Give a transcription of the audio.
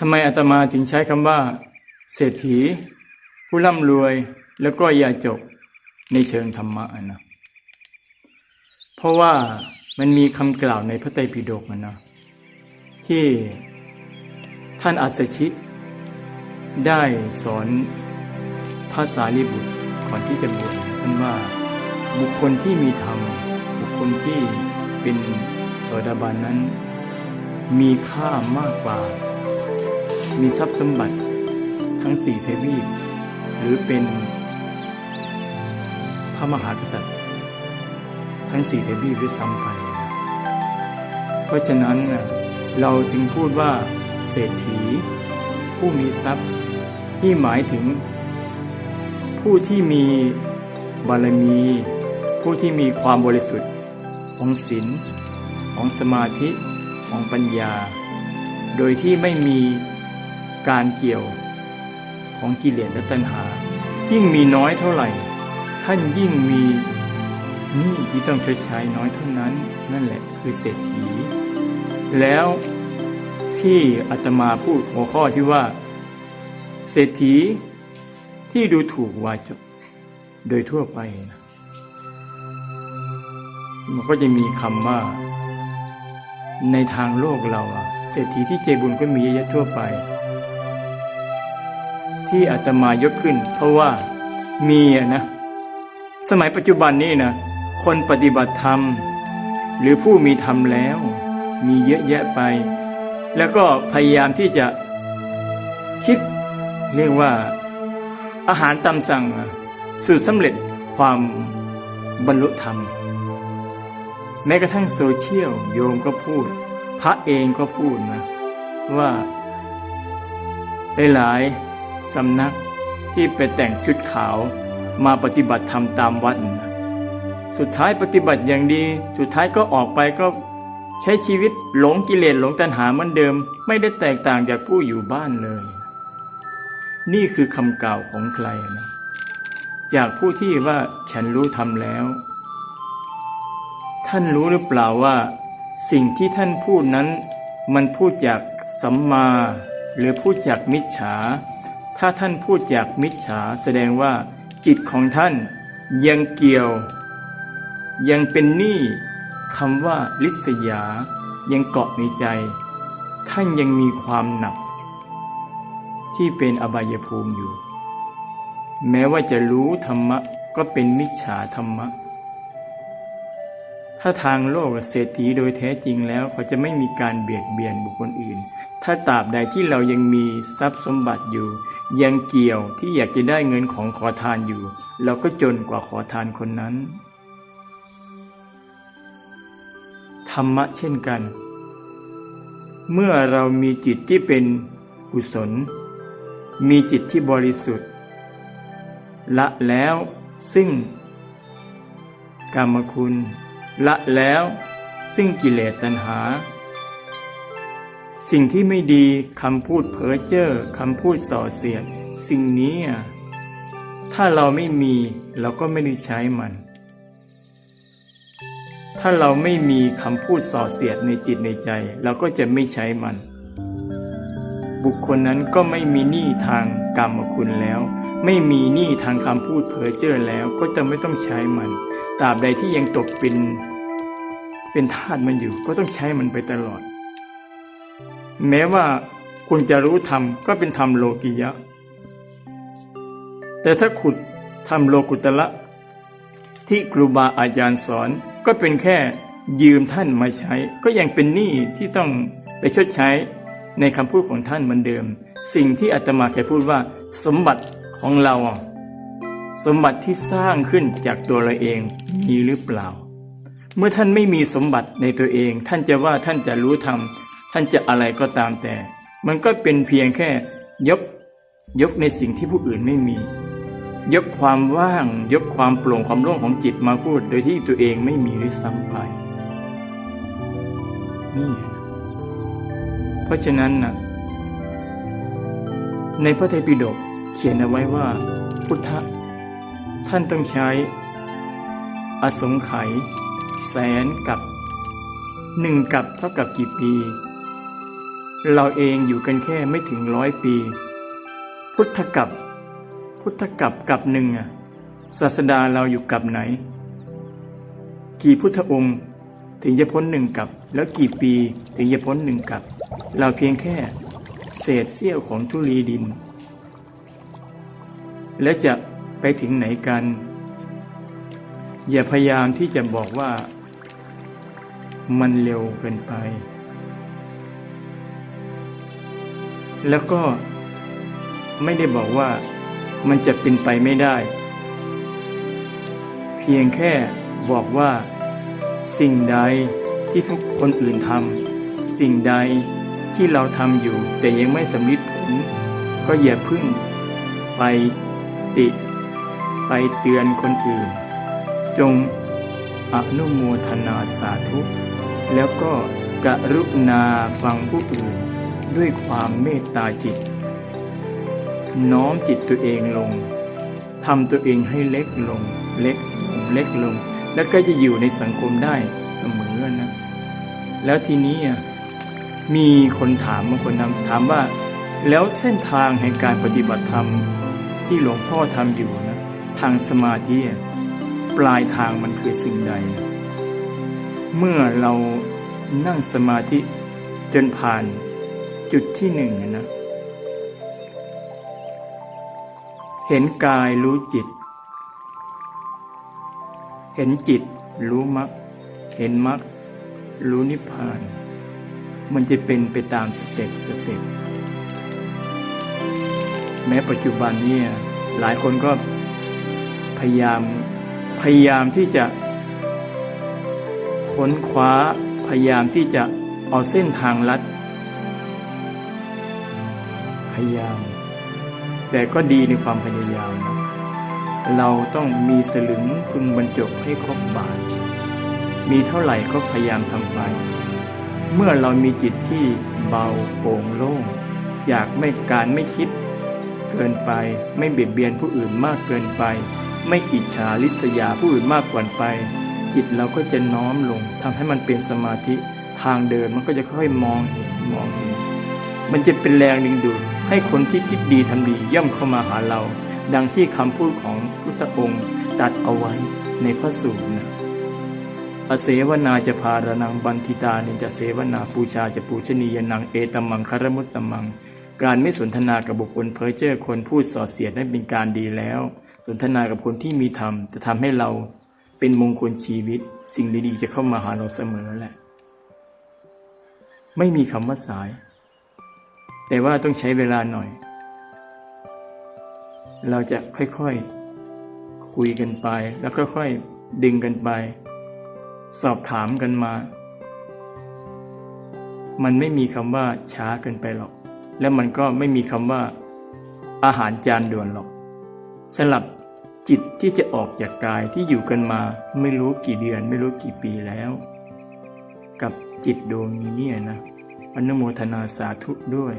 ทำไมอาตมาถึงใช้คำว่า เศรษฐี ผู้ร่ำรวยแล้วก็ยาจกในเชิงธรรมะนะเพราะว่ามันมีคำกล่าวในพระไตรปิฎกนะที่ท่านอัสสชิได้สอนภาษาลิบุตรก่อนที่จะบวชท่านว่าบุคคลที่มีธรรม บุคคลที่เป็นโสดาบันนั้น มีค่ามากกว่า มีทรัพย์สมบัติทั้งสี่เทวีปหรือเป็น พระมหากษัตริย์ ทั้งสี่เทวีปด้วยซ้ำไปเพราะฉะนั้นเราจึงพูดว่า เศรษฐี ผู้มีทรัพย์ที่หมายถึง ผู้ที่มีบารมี ผู้ที่มีความบริสุทธิ์ของศีลของสมาธิของปัญญา โดยที่ไม่มี การเกี่ยวของกิเลสและตัณหา ยิ่งมีน้อยเท่าไหร่ ท่านยิ่งมีหนี้ที่ต้องชดใช้น้อยเท่านั้น นั่นแหละคือเศรษฐี แล้วที่อาตมาพูดหัวข้อที่ว่า เศรษฐีที่ดูถูกวาจกโดยทั่วไปนะมันก็จะมีคำว่า ในทางโลกเราอะเศรษฐีที่ใจบุญก็มีเยอะแยะทั่วไป ที่อาตมายกขึ้น เพราะว่ามีนะ สมัยปัจจุบันนี้นะคนปฏิบัติธรรม หรือผู้มีธรรมแล้ว มีเยอะแยะไป แล้วก็พยายามที่จะคิดเรียกว่าอาหารตามสั่งสูตรสำเร็จความบรรลุธรรม แม้กระทั่งโซเชียลโยมก็พูด พระเองก็พูดนะ ว่าหลายๆ สำนักที่ไปแต่งชุดขาวมาปฏิบัติธรรมตามวัดนะสุดท้ายปฏิบัติอย่างดี สุดท้ายก็ออกไปก็ใช้ชีวิตหลงกิเลสหลงตัณหาเหมือนเดิม ไม่ได้แตกต่างจากผู้อยู่บ้านเลย นี่คือคำกล่าวของใครนะจากผู้ที่ว่าฉันรู้ทำแล้ว ท่านรู้หรือเปล่าว่า สิ่งที่ท่านพูดนั้น มันพูดจากสัมมา หรือพูดจากมิจฉา ถ้าท่านพูดจากมิจฉาแสดงว่า จิตของท่านยังเกี่ยว ยังเป็นหนี้คำว่าลิษยา ยังเกาะในใจ ท่านยังมีความหนัก ที่เป็นอบายภูมิอยู่ แม้ว่าจะรู้ธรรมะก็เป็นมิจฉาธรรมะ ถ้าทางโลกเศรษฐีโดยแท้จริงแล้วเขาจะไม่มีการเบียดเบียนบุคคลอื่น ถ้าตราบใดที่เรายังมีทรัพย์สมบัติอยู่ ยังเกี่ยวที่อยากจะได้เงินของขอทานอยู่ เราก็จนกว่าขอทานคนนั้น ธรรมะเช่นกัน เมื่อเรามีจิตที่เป็นกุศล มีจิตที่บริสุทธิ์ ละแล้วซึ่งกรรมคุณ ละแล้วซึ่งกิเลสตัณหา สิ่งที่ไม่ดีคำพูดเพ้อเจ้อคำพูดส่อเสียด สิ่งนี้ถ้าเราไม่มีเราก็ไม่ได้ใช้มัน ถ้าเราไม่มีคำพูดส่อเสียดในจิตในใจ เราก็จะไม่ใช้มัน บุคคลนั้นก็ไม่มีหนี้ทางกรรมคุณแล้ว ไม่มีหนี้ทางคำพูดเพ้อเจ้อแล้วก็จะไม่ต้องใช้มันตราบใดที่ยังตกเป็นเป็นทาสมันอยู่ก็ต้องใช้มันไปตลอด แม้ว่าคุณจะรู้ธรรมก็เป็นธรรมโลกิยะ แต่ถ้าขุดธรรมโลกุตละที่ครูบาอาจารย์สอนก็เป็นแค่ยืมท่านมาใช้ ก็ยังเป็นหนี้ที่ต้องไปชดใช้ในคำพูดของท่านเหมือนเดิม สิ่งที่อาตมาเคยพูดว่า สมบัติของเรา สมบัติที่สร้างขึ้นจากตัวเราเองมีหรือเปล่า เมื่อท่านไม่มีสมบัติในตัวเอง ท่านจะว่าท่านจะรู้ธรรม ท่านจะอะไรก็ตามแต่ มันก็เป็นเพียงแค่ยกยกในสิ่งที่ผู้อื่นไม่มี ยกความว่าง ยกความโปร่งความโล่งของจิตมาพูด โดยที่ตัวเองไม่มีด้วยซ้ำไป นี่นะเพราะฉะนั้นนะในพระไตรปิฎกเขียนเอาไว้ว่า พุทธะท่านต้องใช้ อสงไขยแสนกับหนึ่งกับเท่ากับกี่ปี เราเองอยู่กันแค่ไม่ถึงร้อยปี พุทธกับ พุทธกับกับหนึ่งอะศาสดาเราอยู่กับไหน กี่พุทธองค์ถึงจะพ้นหนึ่งกับ แล้วกี่ปีถึงจะพ้นหนึ่งกับ เราเพียงแค่เศษเสี้ยวของธุลีดิน และจะไปถึงไหนกัน อย่าพยายามที่จะบอกว่ามันเร็วเกินไป แล้วก็ไม่ได้บอกว่ามันจะเป็นไปไม่ได้ เพียงแค่บอกว่า สิ่งใดที่ทุกคนอื่นทำสิ่งใดที่เราทำอยู่ แต่ยังไม่สำลิดผล ก็อย่าพึ่งไปติ ไปเตือนคนอื่น จงอนุโมทนาสาธุ แล้วก็กรุณาฟังผู้อื่น ด้วยความเมตตาจิต น้อมจิตตัวเองลงทำตัวเองให้เล็กลง เล็กลงเล็กลง แล้วก็จะอยู่ในสังคมได้เสมอนะ แล้วทีนี้มีคนถามบางคนนำถามว่า แล้วเส้นทางแห่งการปฏิบัติธรรมที่หลวงพ่อทำอยู่นะ ทางสมาธิปลายทางมันคือสิ่งใดนะเมื่อเรานั่งสมาธิจนผ่าน จุดที่หนึ่งนะ เห็นกายรู้จิต เห็นจิตรู้มรรคเห็นมรรครู้นิพพาน มันจะเป็นไปตามสเต็ปสเต็ปแม้ปัจจุบันเนี่ยหลายคนก็พยายามพยายามที่จะค้นคว้าพยายามที่จะเอาเส้นทางลัด พยายาม แต่ก็ดีในความพยายามนะเราต้องมีสลึงพึงบรรจบให้ครบบาท มีเท่าไหร่ก็พยายามทำไป เมื่อเรามีจิตที่เบาโปร่งโล่งจากไม่การไม่คิด เกินไปไม่เบียดเบียนผู้อื่นมากเกินไป ไม่อิจฉาริษยาผู้อื่นมากกว่าไป จิตเราก็จะน้อมลงทำให้มันเป็นสมาธิทางเดินมันก็จะค่อยมองเห็นมองเห็น มันจะเป็นแรงดึงดูด ให้คนที่คิดดีทำดีย่อมเข้ามาหาเรา ดังที่คำพูดของพุทธองค์ตัดเอาไว้ในพระสูตรนะอเสวนาจะพารนังบันทิตานิจะเสวนาปูชาจะปูชนียนังเอตมังคารมุตตมัง การไม่สนทนากับบุคคลเพ้อเจ้อคนพูดส่อเสียดนั้นเป็นการดีแล้ว สนทนากับคนที่มีธรรมจะทำให้เราเป็นมงคลชีวิต สิ่งดีๆจะเข้ามาหาเราเสมอแหละ ไม่มีคำว่าสาย แต่ว่าต้องใช้เวลาหน่อย เราจะค่อยๆคุยกันไป แล้วค่อยๆดึงกันไป สอบถามกันมา มันไม่มีคำว่าช้าเกินไปหรอก และมันก็ไม่มีคำว่า อาหารจานด่วนหรอก สลับจิตที่จะออกจากกายที่อยู่กันมาไม่รู้กี่เดือน ไม่รู้กี่ปีแล้ว กับจิตดวงนี้นะอนุโมทนาสาธุด้วย